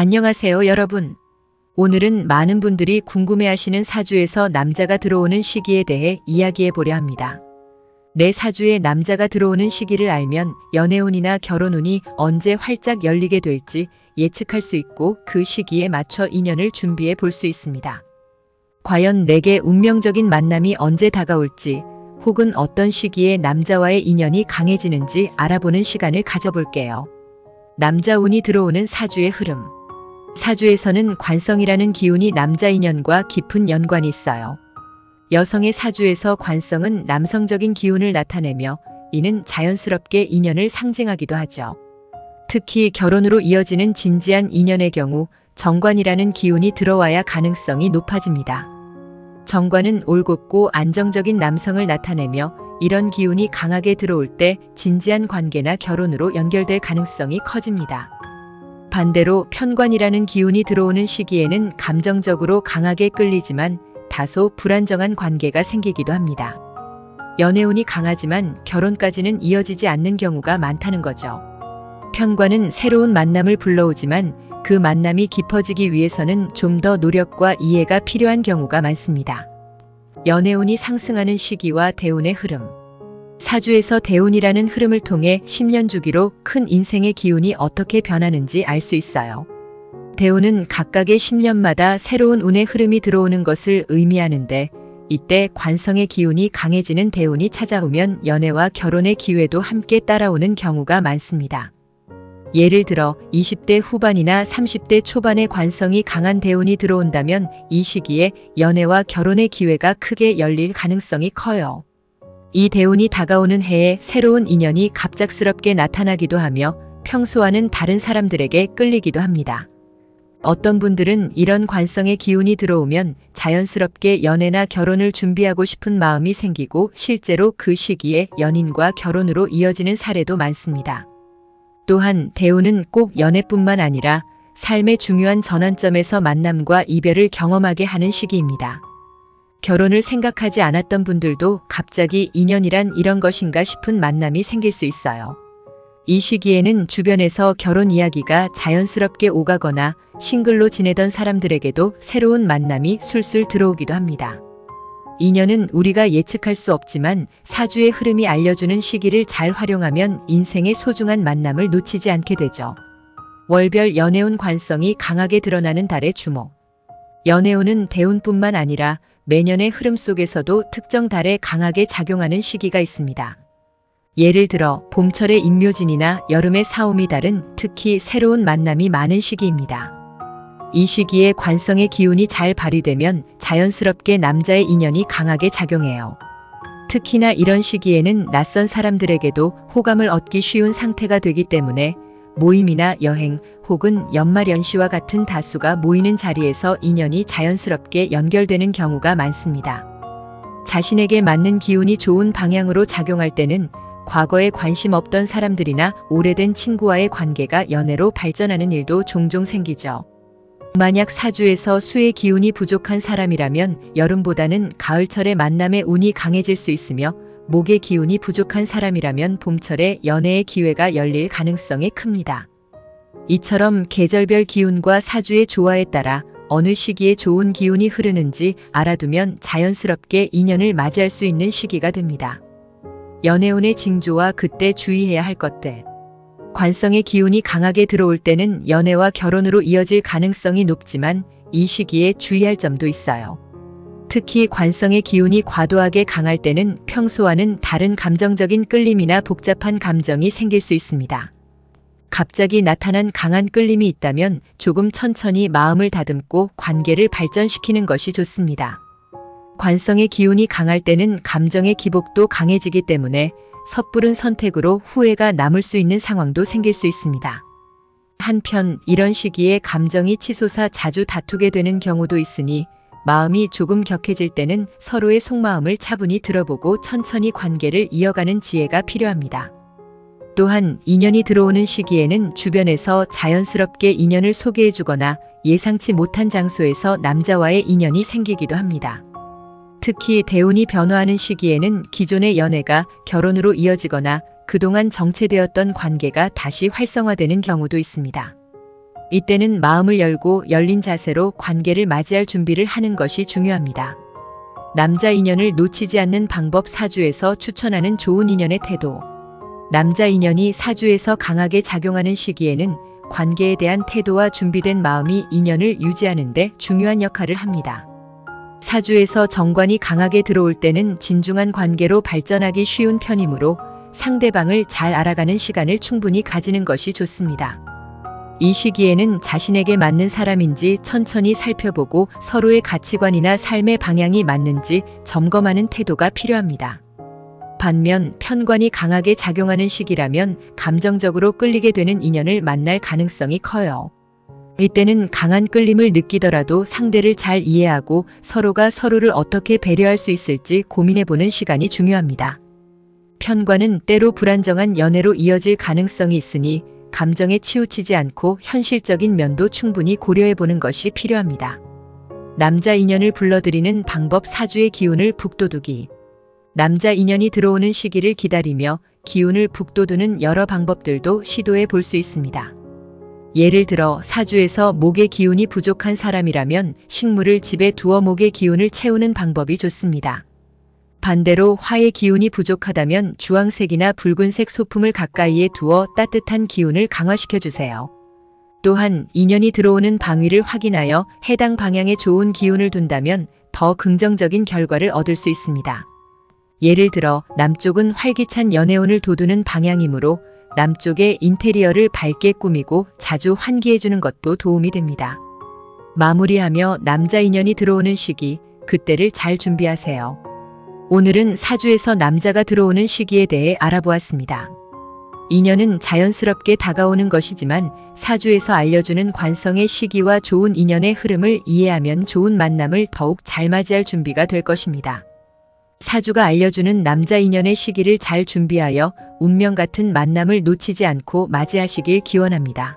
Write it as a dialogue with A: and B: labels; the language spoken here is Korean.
A: 안녕하세요, 여러분. 오늘은 많은 분들이 궁금해하시는 사주에서 남자가 들어오는 시기에 대해 이야기해 보려 합니다. 내 사주에 남자가 들어오는 시기를 알면 연애운이나 결혼운이 언제 활짝 열리게 될지 예측할 수 있고 그 시기에 맞춰 인연을 준비해 볼 수 있습니다. 과연 내게 운명적인 만남이 언제 다가올지 혹은 어떤 시기에 남자와의 인연이 강해지는지 알아보는 시간을 가져볼게요. 남자 운이 들어오는 사주의 흐름. 사주에서는 관성이라는 기운이 남자 인연과 깊은 연관이 있어요. 여성의 사주에서 관성은 남성적인 기운을 나타내며 이는 자연스럽게 인연을 상징하기도 하죠. 특히 결혼으로 이어지는 진지한 인연의 경우 정관이라는 기운이 들어와야 가능성이 높아집니다. 정관은 올곧고 안정적인 남성을 나타내며 이런 기운이 강하게 들어올 때 진지한 관계나 결혼으로 연결될 가능성이 커집니다. 반대로 편관이라는 기운이 들어오는 시기에는 감정적으로 강하게 끌리지만 다소 불안정한 관계가 생기기도 합니다. 연애운이 강하지만 결혼까지는 이어지지 않는 경우가 많다는 거죠. 편관은 새로운 만남을 불러오지만 그 만남이 깊어지기 위해서는 좀 더 노력과 이해가 필요한 경우가 많습니다. 연애운이 상승하는 시기와 대운의 흐름. 사주에서 대운이라는 흐름을 통해 10년 주기로 큰 인생의 기운이 어떻게 변하는지 알 수 있어요. 대운은 각각의 10년마다 새로운 운의 흐름이 들어오는 것을 의미하는데 이때 관성의 기운이 강해지는 대운이 찾아오면 연애와 결혼의 기회도 함께 따라오는 경우가 많습니다. 예를 들어 20대 후반이나 30대 초반의 관성이 강한 대운이 들어온다면 이 시기에 연애와 결혼의 기회가 크게 열릴 가능성이 커요. 이 대운이 다가오는 해에 새로운 인연이 갑작스럽게 나타나기도 하며 평소와는 다른 사람들에게 끌리기도 합니다. 어떤 분들은 이런 관성의 기운이 들어오면 자연스럽게 연애나 결혼을 준비하고 싶은 마음이 생기고 실제로 그 시기에 연인과 결혼으로 이어지는 사례도 많습니다. 또한 대운은 꼭 연애뿐만 아니라 삶의 중요한 전환점에서 만남과 이별을 경험하게 하는 시기입니다. 결혼을 생각하지 않았던 분들도 갑자기 인연이란 이런 것인가 싶은 만남이 생길 수 있어요. 이 시기에는 주변에서 결혼 이야기가 자연스럽게 오가거나 싱글로 지내던 사람들에게도 새로운 만남이 술술 들어오기도 합니다. 인연은 우리가 예측할 수 없지만 사주의 흐름이 알려주는 시기를 잘 활용하면 인생의 소중한 만남을 놓치지 않게 되죠. 월별 연애운 관성이 강하게 드러나는 달의 주목. 연애운은 대운뿐만 아니라 매년의 흐름 속에서도 특정 달에 강하게 작용하는 시기가 있습니다. 예를 들어 봄철의 임묘진이나 여름의 사오미 달은 특히 새로운 만남이 많은 시기입니다. 이 시기에 관성의 기운이 잘 발휘되면 자연스럽게 남자의 인연이 강하게 작용해요. 특히나 이런 시기에는 낯선 사람들에게도 호감을 얻기 쉬운 상태가 되기 때문에 모임이나 여행 혹은 연말연시와 같은 다수가 모이는 자리에서 인연이 자연스럽게 연결되는 경우가 많습니다. 자신에게 맞는 기운이 좋은 방향으로 작용할 때는 과거에 관심 없던 사람들이나 오래된 친구와의 관계가 연애로 발전하는 일도 종종 생기죠. 만약 사주에서 수의 기운이 부족한 사람이라면 여름보다는 가을철에 만남의 운이 강해질 수 있으며 목의 기운이 부족한 사람이라면 봄철에 연애의 기회가 열릴 가능성이 큽니다. 이처럼 계절별 기운과 사주의 조화에 따라 어느 시기에 좋은 기운이 흐르는지 알아두면 자연스럽게 인연을 맞이할 수 있는 시기가 됩니다. 연애운의 징조와 그때 주의해야 할 것들. 관성의 기운이 강하게 들어올 때는 연애와 결혼으로 이어질 가능성이 높지만 이 시기에 주의할 점도 있어요. 특히 관성의 기운이 과도하게 강할 때는 평소와는 다른 감정적인 끌림이나 복잡한 감정이 생길 수 있습니다. 갑자기 나타난 강한 끌림이 있다면 조금 천천히 마음을 다듬고 관계를 발전시키는 것이 좋습니다. 관성의 기운이 강할 때는 감정의 기복도 강해지기 때문에 섣부른 선택으로 후회가 남을 수 있는 상황도 생길 수 있습니다. 한편 이런 시기에 감정이 치솟아 자주 다투게 되는 경우도 있으니 마음이 조금 격해질 때는 서로의 속마음을 차분히 들어보고 천천히 관계를 이어가는 지혜가 필요합니다. 또한 인연이 들어오는 시기에는 주변에서 자연스럽게 인연을 소개해 주거나 예상치 못한 장소에서 남자와의 인연이 생기기도 합니다. 특히 대운이 변화하는 시기에는 기존의 연애가 결혼으로 이어지거나 그동안 정체되었던 관계가 다시 활성화되는 경우도 있습니다. 이때는 마음을 열고 열린 자세로 관계를 맞이할 준비를 하는 것이 중요합니다. 남자 인연을 놓치지 않는 방법 사주에서 추천하는 좋은 인연의 태도. 남자 인연이 사주에서 강하게 작용하는 시기에는 관계에 대한 태도와 준비된 마음이 인연을 유지하는 데 중요한 역할을 합니다. 사주에서 정관이 강하게 들어올 때는 진중한 관계로 발전하기 쉬운 편이므로 상대방을 잘 알아가는 시간을 충분히 가지는 것이 좋습니다. 이 시기에는 자신에게 맞는 사람인지 천천히 살펴보고 서로의 가치관이나 삶의 방향이 맞는지 점검하는 태도가 필요합니다. 반면 편관이 강하게 작용하는 시기라면 감정적으로 끌리게 되는 인연을 만날 가능성이 커요. 이때는 강한 끌림을 느끼더라도 상대를 잘 이해하고 서로가 서로를 어떻게 배려할 수 있을지 고민해보는 시간이 중요합니다. 편관은 때로 불안정한 연애로 이어질 가능성이 있으니 감정에 치우치지 않고 현실적인 면도 충분히 고려해보는 것이 필요합니다. 남자 인연을 불러들이는 방법 사주의 기운을 북돋우기. 남자 인연이 들어오는 시기를 기다리며 기운을 북돋우는 여러 방법들도 시도해 볼 수 있습니다. 예를 들어 사주에서 목의 기운이 부족한 사람이라면 식물을 집에 두어 목의 기운을 채우는 방법이 좋습니다. 반대로 화의 기운이 부족하다면 주황색이나 붉은색 소품을 가까이에 두어 따뜻한 기운을 강화시켜 주세요. 또한 인연이 들어오는 방위를 확인하여 해당 방향에 좋은 기운을 둔다면 더 긍정적인 결과를 얻을 수 있습니다. 예를 들어 남쪽은 활기찬 연애운을 돋우는 방향이므로 남쪽의 인테리어를 밝게 꾸미고 자주 환기해주는 것도 도움이 됩니다. 마무리하며 남자 인연이 들어오는 시기, 그때를 잘 준비하세요. 오늘은 사주에서 남자가 들어오는 시기에 대해 알아보았습니다. 인연은 자연스럽게 다가오는 것이지만 사주에서 알려주는 관성의 시기와 좋은 인연의 흐름을 이해하면 좋은 만남을 더욱 잘 맞이할 준비가 될 것입니다. 사주가 알려주는 남자 인연의 시기를 잘 준비하여 운명 같은 만남을 놓치지 않고 맞이하시길 기원합니다.